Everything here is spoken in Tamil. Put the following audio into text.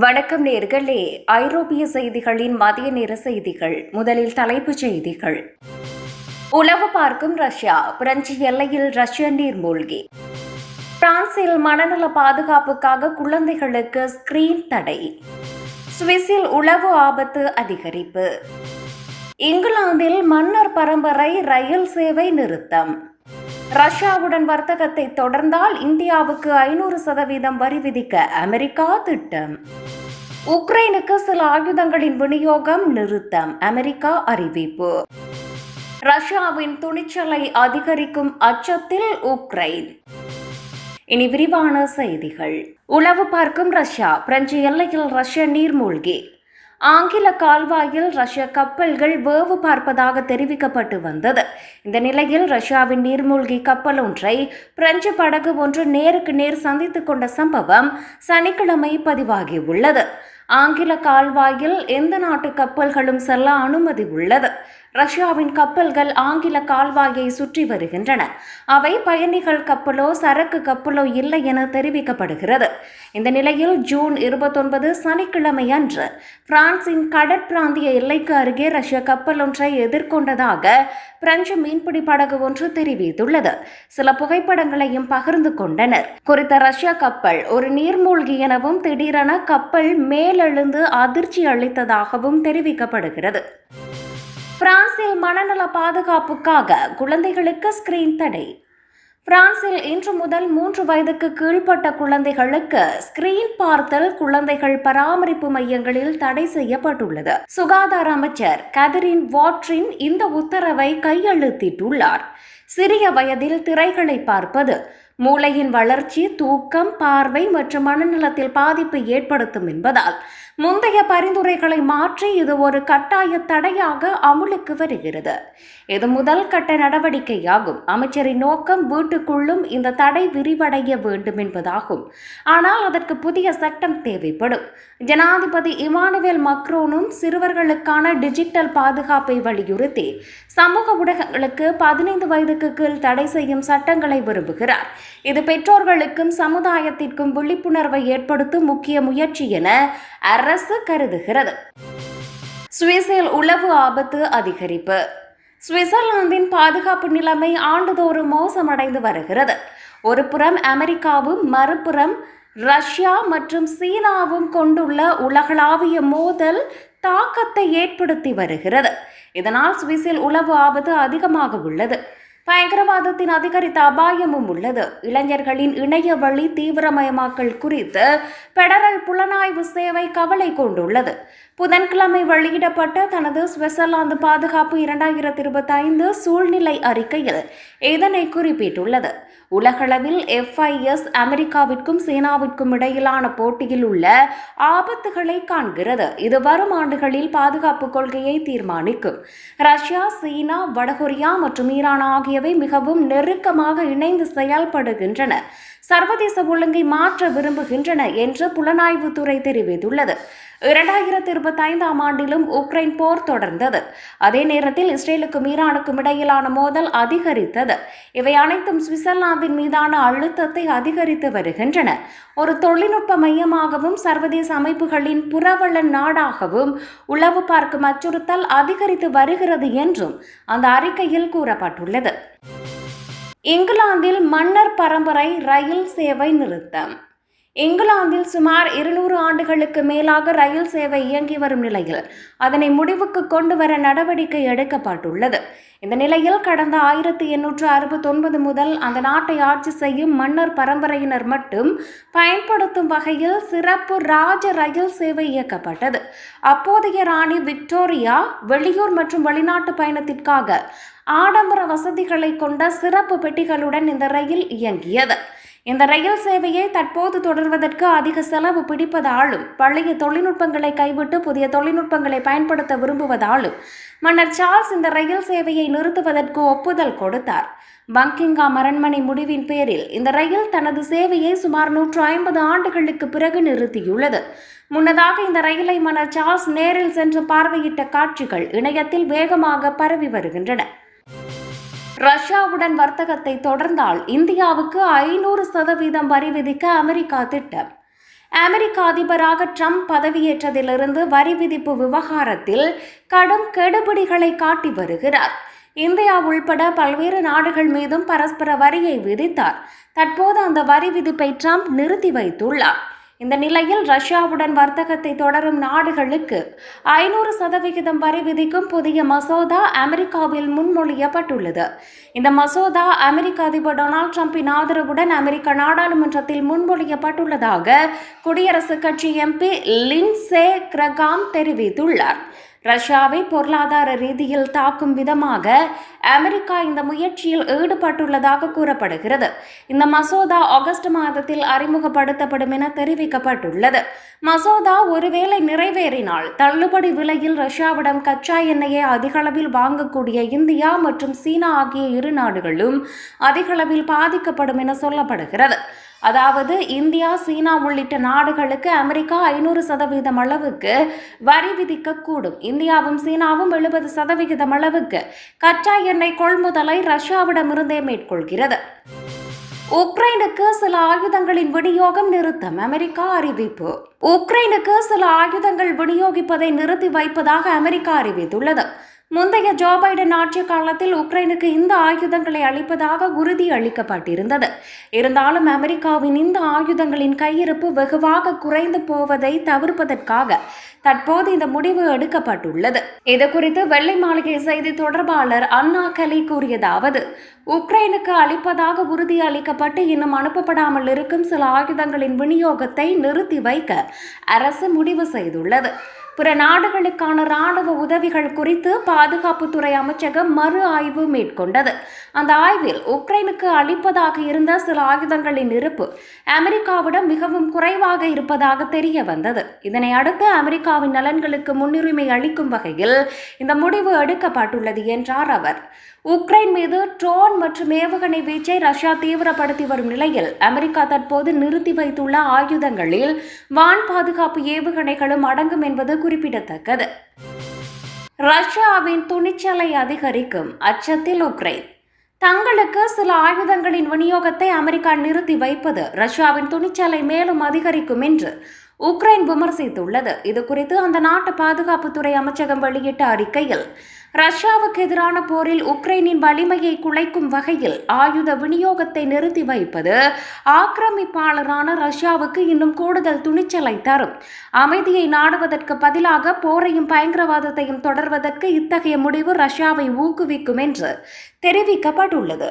வணக்கம் நேர்களே. ஐரோப்பிய செய்திகளின் மதிய நேர செய்திகள். முதலில் தலைப்புச் செய்திகள். உளவு பார்க்கும் ரஷ்யா. பிரெஞ்சு எல்லையில் ரஷ்ய நீர்மூழ்கி பிரான்சில் மனநல பாதுகாப்புக்காக குழந்தைகளுக்கு ஸ்கிரீன் தடை. சுவிஸில் உளவு ஆபத்து அதிகரிப்பு. இங்கிலாந்தில் மன்னர் பரம்பரை ரயில் சேவை நிறுத்தம். ரஷ்யாவுடன் வர்த்தகத்தை தொடர்ந்தால் இந்தியாவுக்கு ஐநூறு சதவீதம் வரி விதிக்க அமெரிக்கா திட்டம். உக்ரைனுக்கு சில ஆயுதங்களின் விநியோகம் நிறுத்தம். அமெரிக்கா அறிவிப்பு. ரஷ்யாவின் துணிச்சலை அதிகரிக்கும் அச்சத்தில் உக்ரைன். இனி விரிவான செய்திகள். உளவு பார்க்கும் ரஷ்யா. பிரெஞ்சு எல்லையில் ரஷ்ய நீர்மூழ்கி. ஆங்கில கால்வாயில் ரஷ்ய கப்பல்கள் வேவு பார்ப்பதாக தெரிவிக்கப்பட்டு வந்தது. இந்த நிலையில் ரஷ்யாவின் நீர்மூழ்கி கப்பல் ஒன்றை பிரெஞ்சு படகு ஒன்று நேருக்கு நேர் சந்தித்துக் கொண்ட சம்பவம் சனிக்கிழமை பதிவாகியுள்ளது ஆங்கில கால்வாயில் எந்த நாட்டு கப்பல்களும் செல்ல அனுமதி உள்ளது. ரஷ்யாவின் கப்பல்கள் ஆங்கில கால்வாயை சுற்றி வருகின்றன. அவை பயணிகள் கப்பலோ சரக்கு கப்பலோ இல்லை என தெரிவிக்கப்படுகிறது. இந்த நிலையில் ஜூன் இருபத்தொன்பது சனிக்கிழமை அன்று பிரான்சின் கடற்பிராந்திய எல்லைக்கு அருகே ரஷ்ய கப்பல் ஒன்றை எதிர்கொண்டதாக பிரெஞ்சு மீன்பிடி படகு ஒன்று தெரிவித்துள்ளது. சில புகைப்படங்களையும் பகிர்ந்து கொண்டனர். குறித்த ரஷ்ய கப்பல் ஒரு நீர்மூழ்கி எனவும் திடீரென கப்பல் மேலெழுந்து அதிர்ச்சி அளித்ததாகவும் தெரிவிக்கப்படுகிறது. பிரான்சில் மனநல பாதுகாப்புக்காக குழந்தைகளுக்கு ஸ்கிரீன் தடை. பிரான்சில் இன்று முதல் மூன்று வயதுக்கு கீழ்ப்பட்ட குழந்தைகளுக்கு ஸ்கிரீன் பார்த்தல் குழந்தைகள் பராமரிப்பு மையங்களில் தடை செய்யப்பட்டுள்ளது. சுகாதார அமைச்சர் கதரின் வாட்ரின் இந்த உத்தரவை கையெழுத்திட்டுள்ளார். சிறிய வயதில் திரைகளை பார்ப்பது மூளையின் வளர்ச்சி தூக்கம் பார்வை மற்றும் மனநலத்தில் பாதிப்பை ஏற்படுத்தும் என்பதால் முந்தைய பரிந்துரைகளை மாற்றி இது ஒரு கட்டாய தடையாக அமுலுக்கு வருகிறது. இது முதல் கட்ட நடவடிக்கையாகும். அமைச்சரின் நோக்கம் வீட்டுக்குள்ளும் இந்த தடை விரிவடைய வேண்டும் என்பதாகும். ஆனால் அதற்கு புதிய சட்டம் தேவைப்படும். ஜனாதிபதி இமானுவேல் மக்ரோனும் சிறுவர்களுக்கான டிஜிட்டல் பாதுகாப்பை வலியுறுத்தி சமூக ஊடகங்களுக்கு பதினைந்து வயதுக்கு கீழ் தடை செய்யும் சட்டங்களை விரும்புகிறார். இது பெற்றோர்களுக்கும் சமுதாயத்திற்கும் விழிப்புணர்வை ஏற்படுத்தும் முக்கிய முயற்சி என அரசு கருதுகிறது. சுவிஸில் உளவு ஆபத்து அதிகரிப்பு. சுவிட்சர்லாந்தின் பாதுகாப்பு நிலைமை ஆண்டுதோறும் மோசமடைந்து வருகிறது. ஒரு புறம் அமெரிக்காவும் மறுபுறம் ரஷ்யா மற்றும் சீனாவும் கொண்டுள்ள உலகளாவிய மோதல் தாக்கத்தை ஏற்படுத்தி வருகிறது. இதனால் சுவிஸில் உளவு ஆபத்து அதிகமாக உள்ளது. பயங்கரவாதத்தின் அதிகரித்த அபாயமும் உள்ளது. இளைஞர்களின் இணைய வழி தீவிரமயமாக்கல் குறித்து பெடரல் புலனாய்வு சேவை கவலை கொண்டுள்ளது. புதன்கிழமை வெளியிடப்பட்ட தனது சுவிட்சர்லாந்து பாதுகாப்பு இரண்டாயிரத்தி இருபத்தி ஐந்து சூழ்நிலை அறிக்கையில் இதனை குறிப்பிட்டுள்ளது. உலகளவில் எஃப்ஐஎஸ் அமெரிக்காவிற்கும் சீனாவிற்கும் இடையிலான போட்டியில் உள்ள ஆபத்துகளை காண்கிறது. இது வரும் ஆண்டுகளில் பாதுகாப்பு கொள்கையை தீர்மானிக்கும். ரஷ்யா சீனா வடகொரியா மற்றும் ஈரான் ஆகியவை மிகவும் நெருக்கமாக இணைந்து செயல்படுகின்றன. சர்வதேச ஒழுங்கை மாற்ற விரும்புகின்றன என்று புலனாய்வுத்துறை தெரிவித்துள்ளது. இரண்டாயிரத்தி இருபத்தி ஐந்தாம் ஆண்டிலும் உக்ரைன் போர் தொடர்ந்தது. அதே நேரத்தில் இஸ்ரேலுக்கும் ஈரானுக்கும் இடையிலான மோதல் அதிகரித்தது. இவை அனைத்தும் சுவிட்சர்லாந்தின் மீதான அழுத்தத்தை அதிகரித்து வருகின்றன. ஒரு தொழில்நுட்ப மையமாகவும் சர்வதேச அமைப்புகளின் புறவள நாடாகவும் உளவு பார்க்கும் அச்சுறுத்தல் அதிகரித்து வருகிறது என்றும் அந்த அறிக்கையில் கூறப்பட்டுள்ளது. இங்கிலாந்தில் மன்னர் பரம்பரை ரயில் சேவை நிறுத்தம். இங்கிலாந்தில் சுமார் இருநூறு ஆண்டுகளுக்கு மேலாக ரயில் சேவை இயங்கி வரும் நிலையில் அதனை முடிவுக்கு கொண்டு வர நடவடிக்கை எடுக்கப்பட்டுள்ளது. இந்த நிலையில் கடந்த ஆயிரத்தி எண்ணூற்று அறுபத்தொன்பது முதல் அந்த நாட்டை ஆட்சி செய்யும் மன்னர் பரம்பரையினர் மட்டும் பயன்படுத்தும் வகையில் சிறப்பு ராஜ ரயில் சேவை இயக்கப்பட்டது. அப்போதைய ராணி விக்டோரியா வெளியூர் மற்றும் வெளிநாட்டு பயணத்திற்காக ஆடம்பர வசதிகளை கொண்ட சிறப்பு பெட்டிகளுடன் இந்த ரயில் இயங்கியது. இந்த ரயில் சேவையை தற்போது தொடர்வதற்கு அதிக செலவு பிடிப்பதாலும் பழைய தொழில்நுட்பங்களை கைவிட்டு புதிய தொழில்நுட்பங்களை பயன்படுத்த விரும்புவதாலும் மன்னர் சார்ல்ஸ் இந்த ரயில் சேவையை நிறுத்துவதற்கு ஒப்புதல் கொடுத்தார். பங்கிங்காம் அரண்மனை முடிவின் பேரில் இந்த ரயில் தனது சேவையை சுமார் நூற்று ஐம்பது ஆண்டுகளுக்கு பிறகு நிறுத்தியுள்ளது. முன்னதாக இந்த ரயிலை மன்னர் சார்ல்ஸ் நேரில் சென்று பார்வையிட்ட காட்சிகள் இணையத்தில் வேகமாக பரவி வருகின்றன. ரஷ்யாவுடன் வர்த்தகத்தை தொடர்ந்தால் இந்தியாவுக்கு ஐநூறு சதவீதம் வரி விதிக்க அமெரிக்கா திட்டம். அமெரிக்க அதிபராக ட்ரம்ப் பதவியேற்றதிலிருந்து வரி விதிப்பு விவகாரத்தில் கடும் கெடுபிடிகளை காட்டி வருகிறார். இந்தியா உள்பட பல்வேறு நாடுகள் மீதும் பரஸ்பர வரியை விதித்தார். தற்போது அந்த வரி விதிப்பை ட்ரம்ப் நிறுத்தி வைத்துள்ளார். இந்த நிலையில் ரஷ்யாவுடன் வர்த்தகத்தை தொடரும் நாடுகளுக்கு ஐநூறு சதவிகிதம் வரி விதிக்கும் புதிய மசோதா அமெரிக்காவில் முன்மொழியப்பட்டுள்ளது. இந்த மசோதா அமெரிக்க அதிபர் டொனால்ட் ட்ரம்பின் ஆதரவுடன் அமெரிக்க நாடாளுமன்றத்தில் முன்மொழியப்பட்டுள்ளதாக குடியரசுக் கட்சி எம்பி லின்சே கிரகாம் தெரிவித்துள்ளார். ரஷ்யாவை பொருளாதார ரீதியில் தாக்கும் விதமாக அமெரிக்கா இந்த முயற்சியில் ஈடுபட்டுள்ளதாக கூறப்படுகிறது. இந்த மசோதா ஆகஸ்ட் மாதத்தில் அறிமுகப்படுத்தப்படும் என தெரிவிக்கப்பட்டுள்ளது. மசோதா ஒருவேளை நிறைவேறினால் தள்ளுபடி விலையில் ரஷ்யாவிடம் கச்சா எண்ணெயை அதிகளவில் வாங்கக்கூடிய இந்தியா மற்றும் சீனா ஆகிய இரு நாடுகளும் அதிகளவில் பாதிக்கப்படும் என சொல்லப்படுகிறது. அதாவது இந்தியா சீனா உள்ளிட்ட நாடுகளுக்கு அமெரிக்கா ஐநூறு சதவீதம் அளவுக்கு வரி விதிக்கக்கூடும். இந்தியாவும் சீனாவும் எழுபது சதவிகிதம் அளவுக்கு கச்சா எண்ணெய் கொள்முதலை ரஷ்யாவிடமிருந்தே மேற்கொள்கிறது. உக்ரைனுக்கு சில ஆயுதங்களின் விநியோகம் நிறுத்தம். அமெரிக்கா அறிவிப்பு. உக்ரைனுக்கு சில ஆயுதங்கள் விநியோகிப்பதை நிறுத்தி வைப்பதாக அமெரிக்கா அறிவித்துள்ளது. முந்தைய ஜோ பைடன் ஆட்சி காலத்தில் உக்ரைனுக்கு இந்த ஆயுதங்களை அளிப்பதாக உறுதி அளிக்கப்பட்டிருந்தது. இருந்தாலும் அமெரிக்காவின் இந்த ஆயுதங்களின் கையிருப்பு வெகுவாக குறைந்து போவதை தவிர்ப்பதற்காக தற்போது இந்த முடிவு எடுக்கப்பட்டுள்ளது. இது குறித்து வெள்ளை மாளிகை செய்தி தொடர்பாளர் அண்ணா கலி கூறியதாவது உக்ரைனுக்கு அளிப்பதாக உறுதி அளிக்கப்பட்டு இன்னும் அனுப்பப்படாமல் இருக்கும் சில ஆயுதங்களின் விநியோகத்தை நிறுத்தி வைக்க அரசு முடிவு செய்துள்ளது. பிற நாடுகளுக்கான ராணுவ உதவிகள் குறித்து பாதுகாப்புத்துறை அமைச்சகம் மறு ஆய்வு மேற்கொண்டது. அந்த ஆய்வில் உக்ரைனுக்கு அளிப்பதாக இருந்த சில ஆயுதங்களின் இருப்பு அமெரிக்காவிடம் மிகவும் குறைவாக இருப்பதாக தெரிய வந்தது இதனை அடுத்து அமெரிக்காவின் நலன்களுக்கு முன்னுரிமை அளிக்கும் வகையில் இந்த முடிவு எடுக்கப்பட்டுள்ளது என்றார் அவர். உக்ரைன் மீது ட்ரோன் மற்றும் ஏவுகணை வீச்சை ரஷ்யா தீவிரப்படுத்தி வரும் நிலையில் அமெரிக்கா தற்போது நிறுத்தி வைத்துள்ள ஆயுதங்களில் வான் பாதுகாப்பு ஏவுகணைகளும் அடங்கும் என்பது குறிப்பிடத்தக்கது. ரஷ்யாவின் துணிச்சலை அதிகரிக்கும் அச்சத்தில் உக்ரைன். தங்களுக்கு சில ஆயுதங்களின் விநியோகத்தை அமெரிக்கா நிறுத்தி வைப்பது ரஷ்யாவின் துணிச்சலை மேலும் அதிகரிக்கும் என்று உக்ரைன் விமர்சித்துள்ளது. இது குறித்து அந்த நாட்டு பாதுகாப்புத்துறை அமைச்சகம் வெளியிட்ட அறிக்கையில் ரஷ்யாவுக்கு எதிரான போரில் உக்ரைனின் வலிமையை குலைக்கும் வகையில் ஆயுத விநியோகத்தை நிறுத்தி வைப்பது ஆக்கிரமிப்பாளரான ரஷ்யாவுக்கு இன்னும் கூடுதல் துணிச்சலை தரும். அமைதியை நாடுவதற்கு பதிலாக போரையும் பயங்கரவாதத்தையும் தொடர்வதற்கு இத்தகைய முடிவு ரஷ்யாவை ஊக்குவிக்கும் என்று தெரிவிக்கப்பட்டுள்ளது.